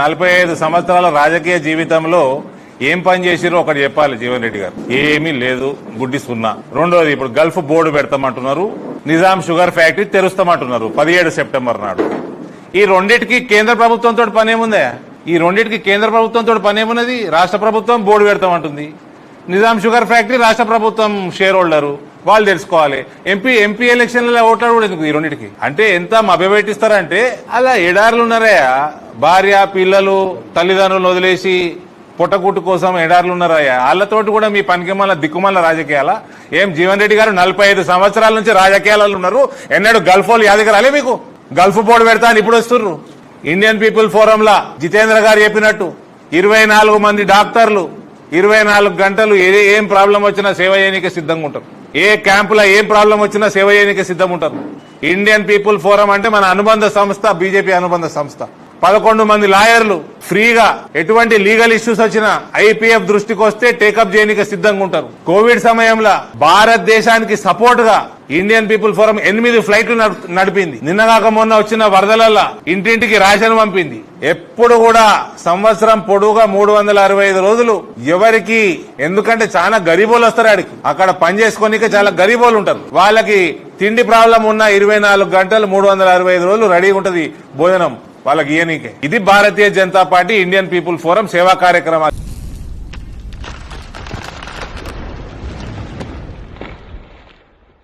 నలభై ఐదు సంవత్సరాల రాజకీయ జీవితంలో ఏం పని చేసిరో ఒకటి చెప్పాలి జీవన్ రెడ్డి గారు. ఏమీ లేదు గుడ్డి సున్నా. రెండోది ఇప్పుడు గల్ఫ్ బోర్డు పెడతామంటున్నారు నిజాం షుగర్ ఫ్యాక్టరీ తెరుస్తామంటున్నారు పదిహేడు సెప్టెంబర్ నాడు. ఈ రెండింటికి కేంద్ర ప్రభుత్వంతో పనేముందా ఈ రెండింటికి కేంద్ర ప్రభుత్వంతో పనేమున్నది రాష్ట్ర ప్రభుత్వం బోర్డు పెడతామంటుంది. నిజాం షుగర్ ఫ్యాక్టరీ రాష్ట్ర ప్రభుత్వం షేర్ హోల్డరు వాళ్ళు తెలుసుకోవాలి. ఎంపీ ఎంపీ ఎలక్షన్లలో ఓట్లాడు కూడా ఎందుకు ఈ రెండింటికి? అంటే ఎంత మభ్యపెట్టిస్తారంటే అలా ఎడారులు ఉన్నారయ్యా. భార్య పిల్లలు తల్లిదండ్రులను వదిలేసి పుట్టగుట్టు కోసం ఎడారులు ఉన్నారయ్యా వాళ్ళతోటి కూడా మీ పనికిమాల దిక్కుమాల రాజకీయాల? ఏం జీవన్ రెడ్డి గారు నలభై ఐదు సంవత్సరాల నుంచి రాజకీయాలలో ఉన్నారు? ఎన్నడూ గల్ఫ్ వాళ్ళు యాదగిరి మీకు? గల్ఫ్ బోర్డు పెడతా అని ఇప్పుడు వస్తుర్రు. ఇండియన్ పీపుల్ ఫోరంలా జితేంద్ర గారు చెప్పినట్టు ఇరవై నాలుగు మంది డాక్టర్లు ఇరవై నాలుగు గంటలు ఏ ఏం ప్రాబ్లం వచ్చినా సేవ చేయడానికి సిద్ధంగా ఉంటారు. ఏ క్యాంపులో ఏం ప్రాబ్లం వచ్చినా సేవ చేయడానికి సిద్ధంగా ఉంటారు. ఇండియన్ పీపుల్ ఫోరం అంటే మన అనుబంధ సంస్థ బీజేపీ అనుబంధ సంస్థ. పదకొండు మంది లాయర్లు ఫ్రీగా ఎటువంటి లీగల్ ఇష్యూస్ వచ్చినా ఐపీఎఫ్ దృష్టికి వస్తే టేకప్ చేయడానికి సిద్ధంగా ఉంటారు కోవిడ్ సమయంలో భారతదేశానికి సపోర్ట్గా ఇండియన్ పీపుల్ ఫోరం ఎనిమిది ఫ్లైట్లు నడిపింది. నిన్నగాక మొన్న వచ్చిన వరదలలో ఇంటింటికి రేషన్ పంపింది. ఎప్పుడు కూడా సంవత్సరం పొడవుగా మూడు వందల అరవై ఐదు రోజులు ఎవరికి ఎందుకంటే చాలా గరీబోలు వస్తారు ఆడికి. అక్కడ పని చేసుకోనికే చాలా గరీబోలు ఉంటారు. వాళ్ళకి తిండి ప్రాబ్లం ఉన్న ఇరవై నాలుగు గంటలు మూడు వందల అరవై ఐదు రోజులు రెడీగా ఉంటది భోజనం. వాళ్ళకి ఇయనీకే ఇది Bharatiya Janata party Indian people forum సేవా కార్యక్రమాలు.